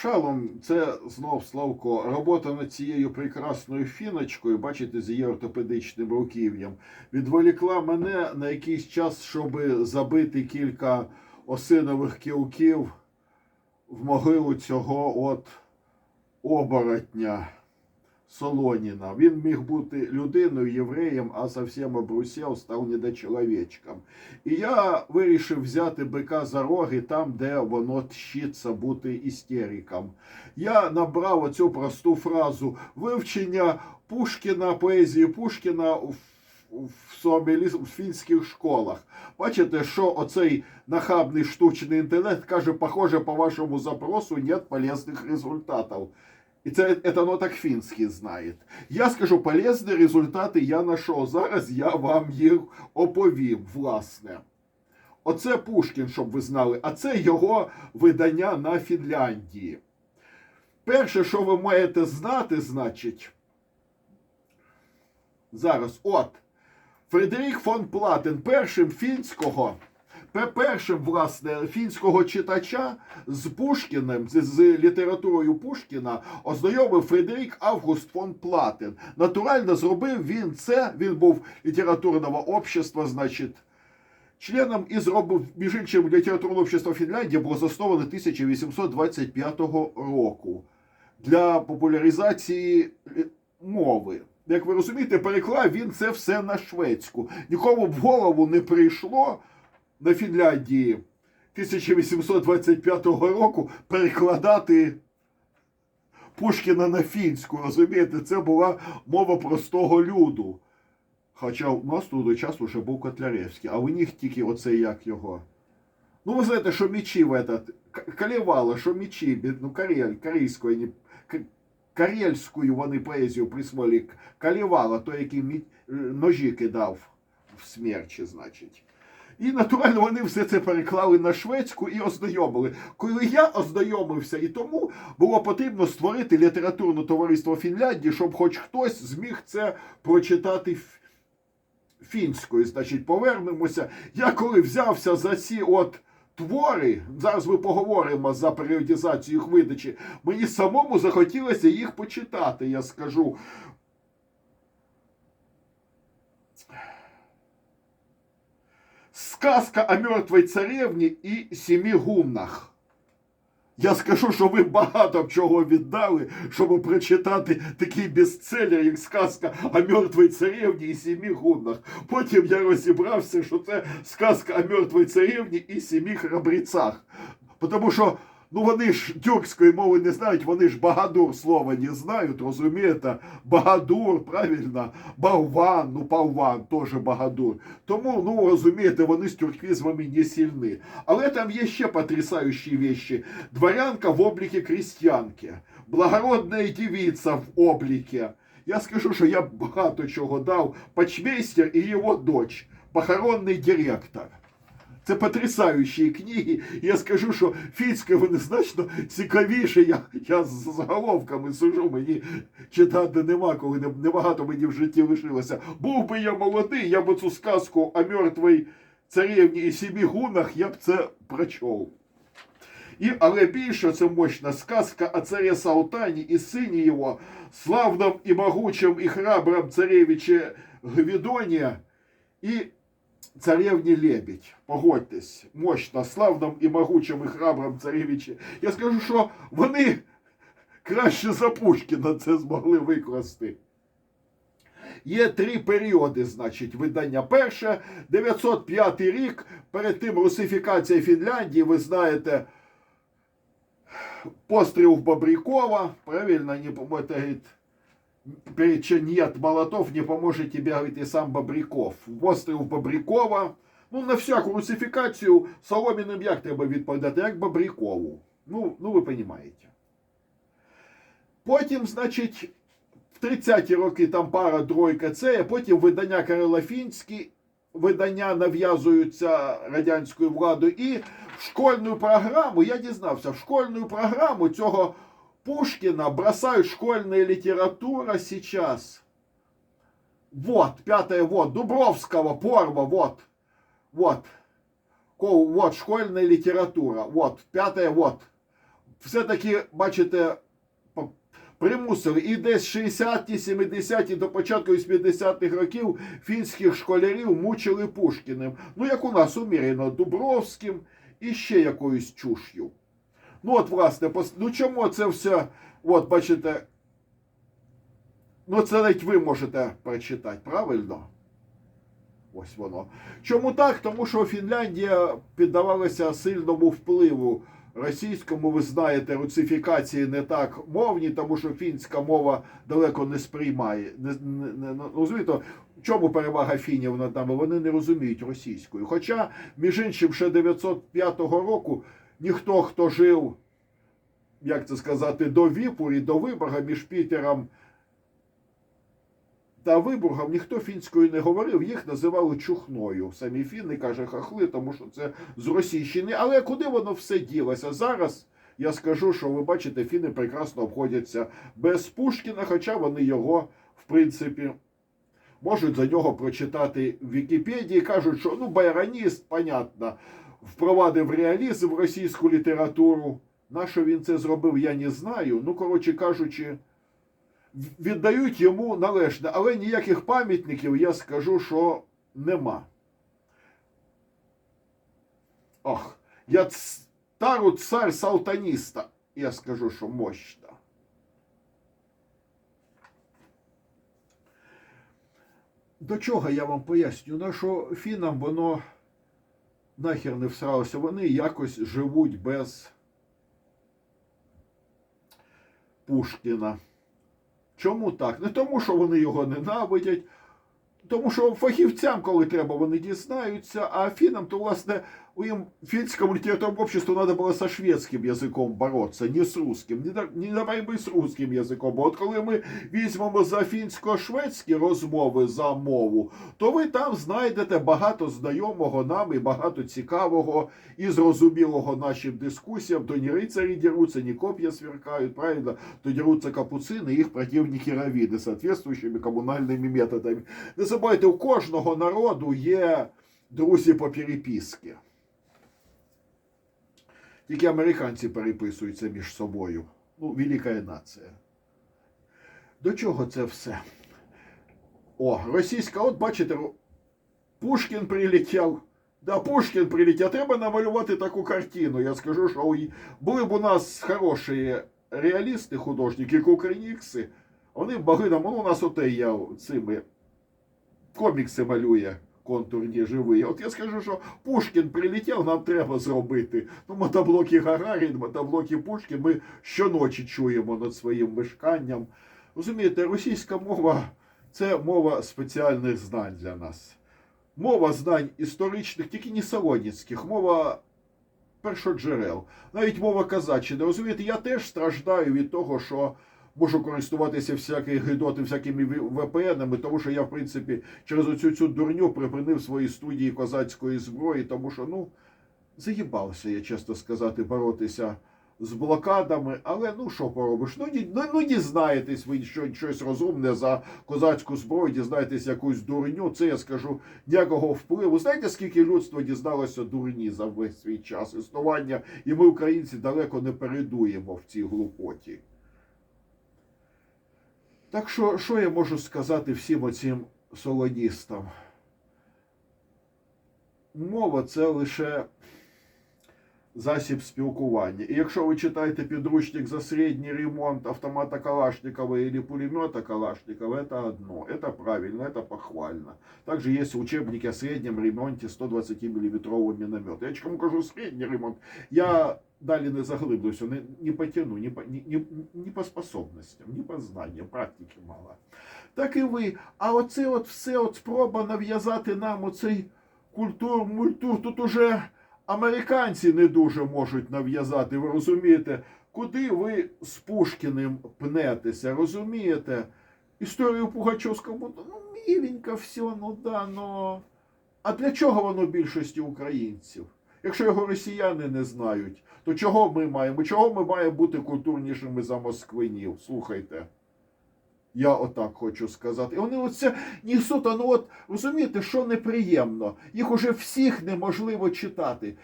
Шалом, це знов Славко. Робота над цією прекрасною фіночкою, бачите, з її ортопедичним руків'ям, відволікла мене на якийсь час, щоб забити кілька осинових кілків в могилу цього от оборотня Солоніна. Він міг бути людиною, євреєм, а зовсім обрусів, став недочоловічком. І я вирішив взяти бика за роги там, де воно тщиться бути істериком. Я набрав оцю просту фразу вивчення Пушкіна, поезії Пушкіна в, в, в фінських школах. Бачите, що оцей нахабний штучний інтелект каже, похоже, по вашому запросу нет полезних результатів. І це, воно так фінський знає. Я скажу, полезні результати я знайшов. Зараз я вам їх оповім, власне. Оце Пушкін, щоб ви знали, а це його видання на Фінляндії. Перше, що ви маєте знати, значить, зараз, от, Фредерік фон Платен, першим фінського, першим, власне, фінського читача з Пушкіним, з, з літературою Пушкіна, ознайомив Фредерік Август фон Платен. Натурально зробив він це, він був літературного общества, значить, Членом і зробив, між іншим, літературне общество Фінляндії було засноване 1825 року для популяризації е, мови. Як ви розумієте, переклав він це все на шведську. Нікому в голову не прийшло на Фінляндії 1825 року перекладати Пушкіна на фінську. Розумієте, це була мова простого люду. Хоча у нас туди час вже був Котляревський, а у них тільки оце як його. Ну, ви знаєте, що мечі в этот, К- Калівала, що мечі, бі- ну, Карель, корейською, не, К- карельську вони поезію присвоїли. Калівала, той, який ножі кидав в смерчі, значить. І натурально вони все це переклали на шведську і ознайомили. Коли я ознайомився, і тому було потрібно створити літературне товариство Фінляндії, щоб хоч хтось зміг це прочитати фінською. Значить, повернемося. Я коли взявся за ці от твори, зараз ми поговоримо за періодизацію їх видачі, мені самому захотілося їх почитати, я скажу. Сказка о мертвой царевні і сімі гумнах. Я скажу, що ви багато чого віддали, щоб прочитати такий бестселлер, як сказка о мертвій царевні і сімі гуннах. Потім я розібрався, що це сказка о мертвій царевні і сімі храбрицах. Тому що ну вони ж тюркської мови не знають, вони ж багадур слова не знають, розумієте? Багадур, правильно, болван, ну болван теж багадур. Тому, ну розумієте, вони з тюрквізмами не сильні. Але там є ще потрясаючі вещи. Дворянка в обліке крестьянки, благородна дівиця в обліке. Я скажу, що я багато чого дав. Почмейстер і його дочь, похоронний директор. Це потрясаючі книги. Я скажу, що фінська вони значно цікавіше. Я, я з заголовками сижу, мені читати нема, коли не- небагато мені в житті лишилося. Був би я молодий, я б цю сказку о мертвій царевні і сімі гунах, я б це прочов. І, але більше це мощна сказка о царе Салтані і сині його, славном і могучим і храбром царевиче Гвідоні і царевні Лебідь. Погодьтесь, мощно, славном і могучим і храбром царевичі. Я скажу, що вони краще за Пушкіна це змогли викласти. Є три періоди, значить, видання. Перше, 905 рік, перед тим русифікація Фінляндії, ви знаєте, постріл в Бобрикова, правильно, не поможет, перед нет молотов, не поможет тебе, говорит, и сам Бобриков. Постріл в Бобрикова, ну, на всяку русифікацію соломіним як треба відповідати, як Бобрікову. Ну, ну ви розумієте. Потім, значить, в 30-ті роки там пара тройка це, а потім видання Карело-Фінські, видання нав'язуються радянською владою. І в школьну програму, я дізнався, в школьну програму цього Пушкина бросают школьная литература сейчас. Вот, пятое, вот, Дубровского, Порва, вот, вот. Вот, школьная литература, вот, пятое, вот. все-таки, бачите, по- примусили і десь 60-ті, 70-ті до початку 80-х років фінських школярів мучили Пушкіним. Ну, як у нас умірено Дубровським і ще якоюсь чуш'ю. Ну, от, власне, ну чому це все, от, бачите, ну це навіть ви можете прочитати, правильно? Ось воно. Чому так? Тому що Фінляндія піддавалася сильному впливу російському. Ви знаєте, руцифікації не так мовні, тому що фінська мова далеко не сприймає. Не, не, не, ну, розумієте, в чому перевага фінів над нами? Вони не розуміють російською. Хоча, між іншим, ще 905 року ніхто, хто жив, як це сказати, до Віпу до Виборга між Пітером та Виборгом ніхто фінською не говорив, їх називали чухною. Самі фіни каже хахли, тому що це з Російщини. Але куди воно все ділося? Зараз я скажу, що ви бачите, фіни прекрасно обходяться без Пушкіна, хоча вони його, в принципі, можуть за нього прочитати в Вікіпедії. Кажуть, що ну байроніст, понятно, впровадив реалізм в російську літературу. На що він це зробив, я не знаю. Ну, коротше кажучи віддають йому належне, але ніяких пам'ятників я скажу, що нема. Ох, я ц- тару царь салтаніста. Я скажу, що мощно. До чого я вам поясню? На що фінам воно нахер не всралося. Вони якось живуть без Пушкіна. Чому так? Не тому, що вони його ненавидять, тому що фахівцям, коли треба, вони дізнаються, а фінам, то власне їм финскому литературному обществу надо было со шведским язиком бороться, не з русским, не, до- не боротьби з русским язиком. Бо от коли ми візьмемо за фінсько-шведські розмови за мову, то ви там знайдете багато знайомого нам і багато цікавого і зрозумілого нашим дискусіям. То ні рицарі діруться, ні коп'я сверкають, правильно? то дерутся капуцини їх противники равіни, соответствующими комунальними методами. Не забувайте, у кожного народу є друзі по переписці. Тільки американці переписуються між собою. Ну, велика нація. До чого це все? О, російська, от бачите, Пушкін прилетів. Да, Пушкін прилетів. Треба намалювати таку картину. Я скажу, що були б у нас хороші реалісти, художники, кукринікси. Вони б могли нам, ну, у нас оте є цими комікси малює контурні живі. От я скажу, що Пушкін прилетів, нам треба зробити. Ну, мотоблоки Гагарін, мотоблоки Пушкін ми щоночі чуємо над своїм мешканням. Розумієте, російська мова це мова спеціальних знань для нас. Мова знань історичних, тільки не солоніцьких, мова першоджерел, навіть мова казаччини. Розумієте, я теж страждаю від того, що можу користуватися всякої гидоти, всякими VPN-ами, тому що я, в принципі, через оцю цю дурню припинив свої студії козацької зброї, тому що, ну, заїбався, я чесно сказати, боротися з блокадами, але ну що поробиш? Ну, ні, ну, ну дізнаєтесь ви що, щось розумне за козацьку зброю, дізнаєтесь якусь дурню. Це я скажу ніякого впливу. Знаєте, скільки людство дізналося дурні за весь свій час існування, і ми, українці, далеко не передуємо в цій глупоті. Так що, що я можу сказати всім оцим солоністам? Мова це лише засіб спілкування. І якщо ви читаєте підручник за середній ремонт автомата Калашникова или пулемета Калашникова, это одно, это правильно, это похвально. Также есть учебники о среднем ремонте 120-мм миномета. Я чому кажу средній ремонт? Я далі не заглиблюся, не, не потяну, не по, не, не, по способностям, не по знанням, практики мало. Так і ви. А оце от все от спроба нав'язати нам оцей культур, мультур, тут уже американці не дуже можуть нав'язати. Ви розумієте, куди ви з Пушкіним пнетеся, розумієте? Історію Пугачовського, ну, міленько все, ну да, ну. А для чого воно більшості українців? Якщо його росіяни не знають, то чого ми маємо? Чого ми маємо бути культурнішими за москвинів? Слухайте. Я отак хочу сказати. І вони оце несуть, ну от розумієте, що неприємно. Їх уже всіх неможливо читати.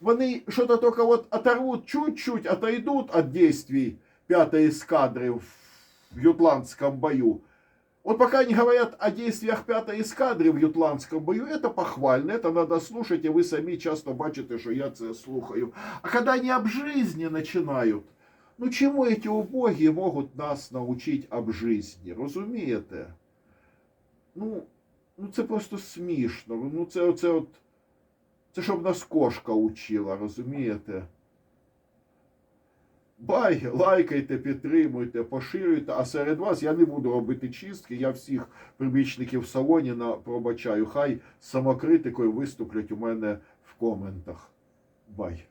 Вони что-то только вот оторвут чуть-чуть, отойдут от действий пятой эскадры в ютландском бою. Вот пока они говорят о действиях пятой эскадры в ютландском бою, это похвально, это надо слушать, и вы самі часто бачите, що я це слухаю. А когда они об жизни начинают, ну чему эти убоги могут нас научить об жизни, розумієте? Ну, ну це просто смішно. Ну це оце от. Це щоб нас кошка учила, розумієте? Бай, лайкайте, підтримуйте, поширюйте, а серед вас я не буду робити чистки. Я всіх прибічників в салоні на пробачаю. Хай самокритикою виступлять у мене в коментах. Бай.